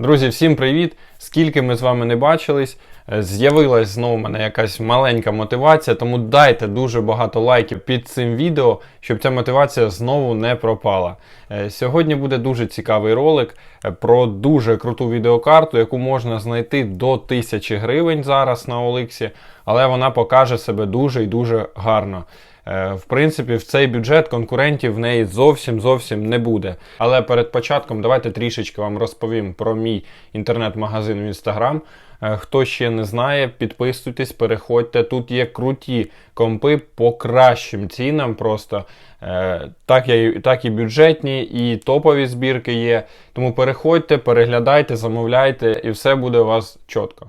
Друзі, всім привіт! Скільки ми з вами не бачились, е, з'явилась знову в мене якась маленька мотивація, тому дайте дуже багато лайків під цим відео, щоб ця мотивація знову не пропала. Е, Сьогодні буде дуже цікавий ролик е, про дуже круту відеокарту, яку можна знайти до 1000 гривень зараз на Оликсі, але вона покаже себе дуже і дуже гарно. Е, В принципі, в цей бюджет конкурентів в неї зовсім зовсім не буде. Але перед початком давайте трішечки вам розповім про мій інтернет-магазин в інстаграм. Е, Хто ще не знає, підписуйтесь, переходьте. Тут є круті компи по кращим цінам. Просто Е, так, я, так і бюджетні, і топові збірки є. Тому переходьте, переглядайте, замовляйте, і все буде у вас чітко.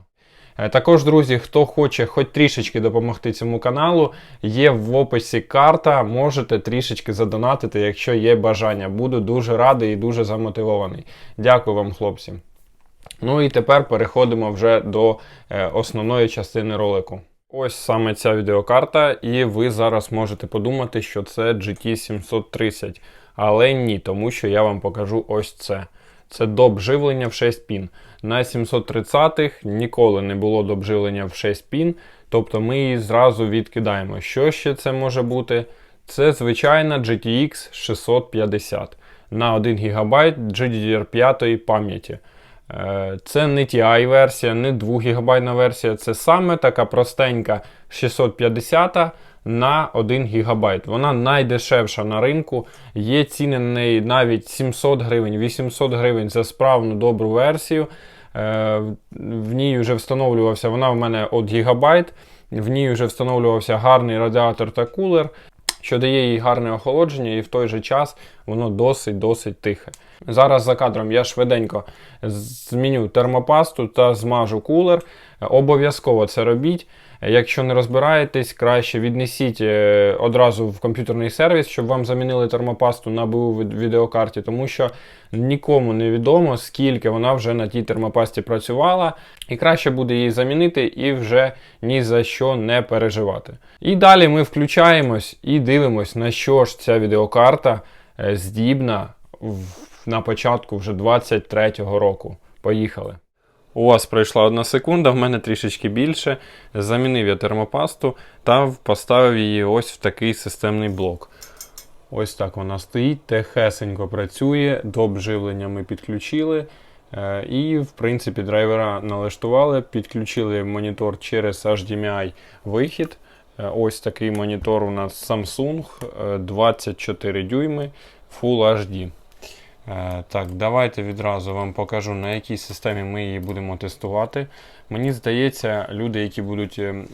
Е, Також, друзі, хто хоче хоч трішечки допомогти цьому каналу, є в описі карта, можете трішечки задонатити, якщо є бажання. Буду дуже радий і дуже замотивований. Дякую вам, хлопці. Ну і тепер переходимо вже до е, основної частини ролику. Ось саме ця відеокарта, і ви зараз можете подумати, що це GT 730. Але ні, тому що я вам покажу ось це. Це доп живлення в 6 пін. На 730-х ніколи не було доп живлення в 6 пін, тобто ми її зразу відкидаємо. Що ще це може бути? Це звичайна GTX 650 на 1 ГБ GDDR5 пам'яті. Е, Це не TI версія, не 2 ГБ версія, це саме така простенька 650 на 1 ГБ. Вона найдешевша на ринку. Є ціни на неї навіть 700 гривень, 800 гривень за справну добру версію. Е, В ній вже встановлювався, вона в мене от ГБ, в ній вже встановлювався гарний радіатор та кулер, що дає їй гарне охолодження, і в той же час воно досить-досить тихе. Зараз за кадром я швиденько зміню термопасту та змажу кулер. Обов'язково це робіть. Якщо не розбираєтесь, краще віднесіть е, одразу в комп'ютерний сервіс, щоб вам замінили термопасту на БУ відеокарті, тому що нікому не відомо, скільки вона вже на тій термопасті працювала, і краще буде її замінити і вже ні за що не переживати. І далі ми включаємось і дивимось, на що ж ця відеокарта е, здібна на початку вже 23-го року. Поїхали. У вас пройшла одна секунда, в мене трішечки більше. Замінив я термопасту та поставив її ось в такий системний блок. Ось так вона стоїть, тихесенько працює, доп живлення ми підключили. Е, І, в принципі, драйвера налаштували, підключили монітор через HDMI вихід. Е, Ось такий монітор у нас Samsung е, 24 дюйми Full HD. Е, Так, давайте відразу вам покажу, на якій системі ми її будемо тестувати. Мені здається, люди, які будуть е, м,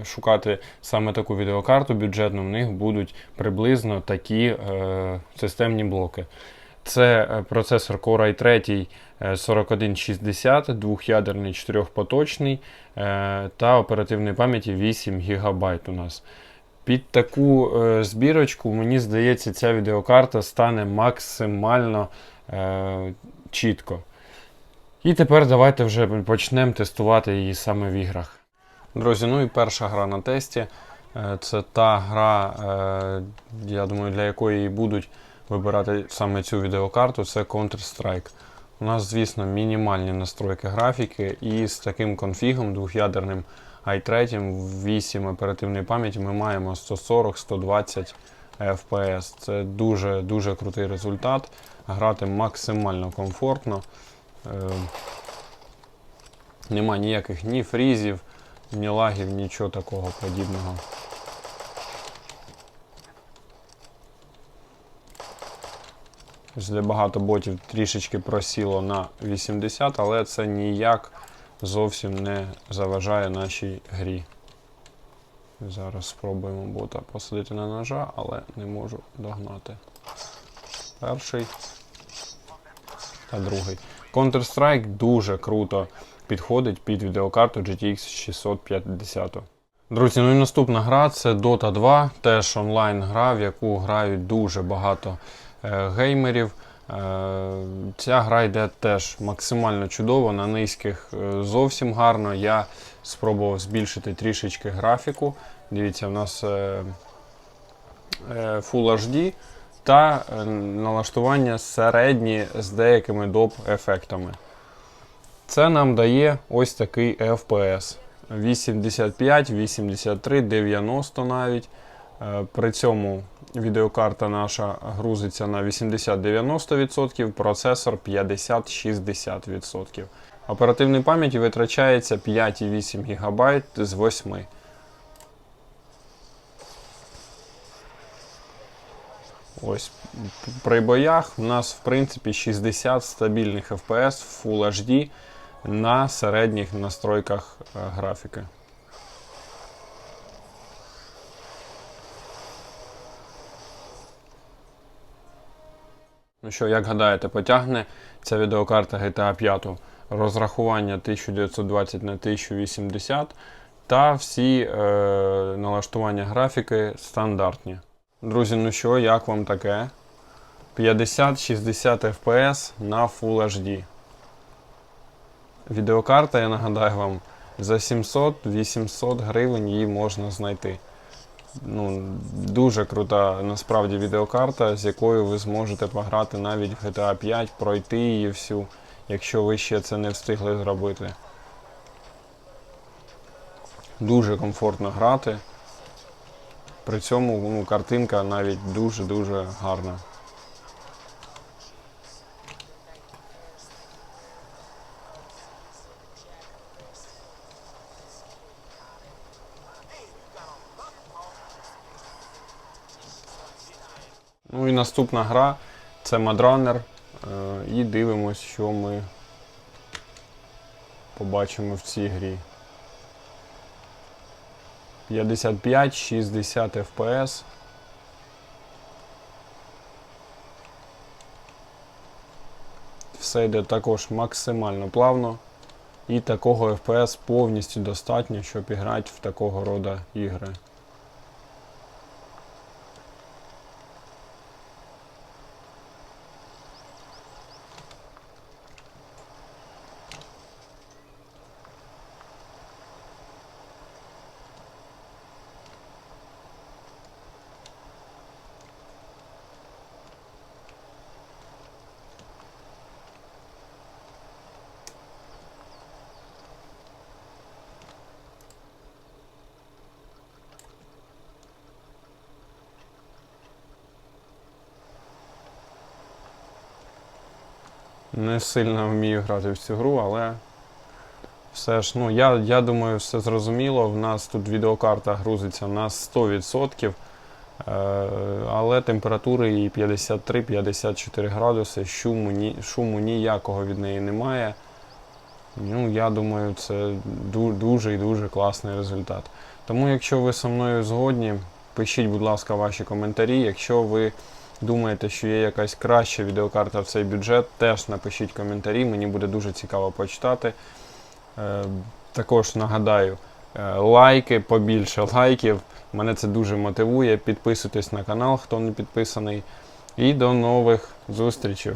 е, шукати саме таку відеокарту бюджетну, в них будуть приблизно такі е, системні блоки. Це е, процесор Core i3 е, 4160, двох'ядерний, чотирьохпоточний е, та оперативної пам'яті 8 ГБ у нас. Під таку е, збірочку, мені здається, ця відеокарта стане максимально е, чітко. І тепер давайте вже почнемо тестувати її саме в іграх. Друзі, ну і перша гра на тесті. Е, це та гра, е, я думаю, для якої будуть вибирати саме цю відеокарту, це Counter-Strike. У нас, звісно, мінімальні настройки графіки, і з таким конфігом двох'ядерним i3, 8 оперативної пам'яті ми маємо 140-120 FPS. Це дуже дуже крутий результат. Грати максимально комфортно. Е, Нема ніяких ні фрізів, ні лагів, нічого такого подібного. Вже багато ботів трішечки просіло на 80, але це ніяк зовсім не заважає нашій грі. Зараз спробуємо бота посадити на ножа, але не можу догнати. Перший та другий. Counter-Strike дуже круто підходить під відеокарту GTX 650. Друзі, ну і наступна гра це Dota 2, теж онлайн гра, в яку грають дуже багато е, геймерів. Е, ця гра йде теж максимально чудово, на низьких е, зовсім гарно. Я спробував збільшити трішечки графіку. Дивіться, в нас е, Full HD та налаштування середні з деякими доп ефектами. Це нам дає ось такий FPS. 85, 83, 90 навіть. При цьому відеокарта наша грузиться на 80-90%, процесор 50-60%. Оперативної пам'яті витрачається 5,8 ГБ з 8. Ось при боях у нас в принципі 60 стабільних FPS в Full HD на середніх настройках е, графіки. Ну що, як гадаєте, потягне ця відеокарта GTA 5 розрахування 1920 на 1080 та всі е, налаштування графіки стандартні. Друзі, ну що, як вам таке? 50-60 FPS на Full HD. Відеокарта, я нагадаю вам, за 700-800 гривень її можна знайти. Ну, дуже крута насправді відеокарта, з якою ви зможете пограти навіть в GTA 5, пройти її всю, якщо ви ще це не встигли зробити. Дуже комфортно грати. При цьому ну, картинка навіть дуже-дуже гарна. Ну і наступна гра це Madrunner. Е, І дивимось, що ми побачимо в цій грі. 55-60 FPS. Все йде також максимально плавно. І такого FPS повністю достатньо, щоб іграти в такого роду ігри. Не сильно вмію грати в цю гру, але все ж, ну я, я думаю, все зрозуміло. В нас тут відеокарта грузиться на 100%, е, але температури її 53-54 градуси, шуму, ні, шуму ніякого від неї немає. Ну, я думаю, це дуже і дуже класний результат. Тому, якщо ви зі мною згодні, пишіть, будь ласка, ваші коментарі. Якщо ви думаєте, що є якась краща відеокарта в цей бюджет, теж напишіть коментарі, мені буде дуже цікаво почитати. Е, також нагадаю, е, лайки, побільше лайків. Мене це дуже мотивує. Підписуйтесь на канал, хто не підписаний. І до нових зустрічей.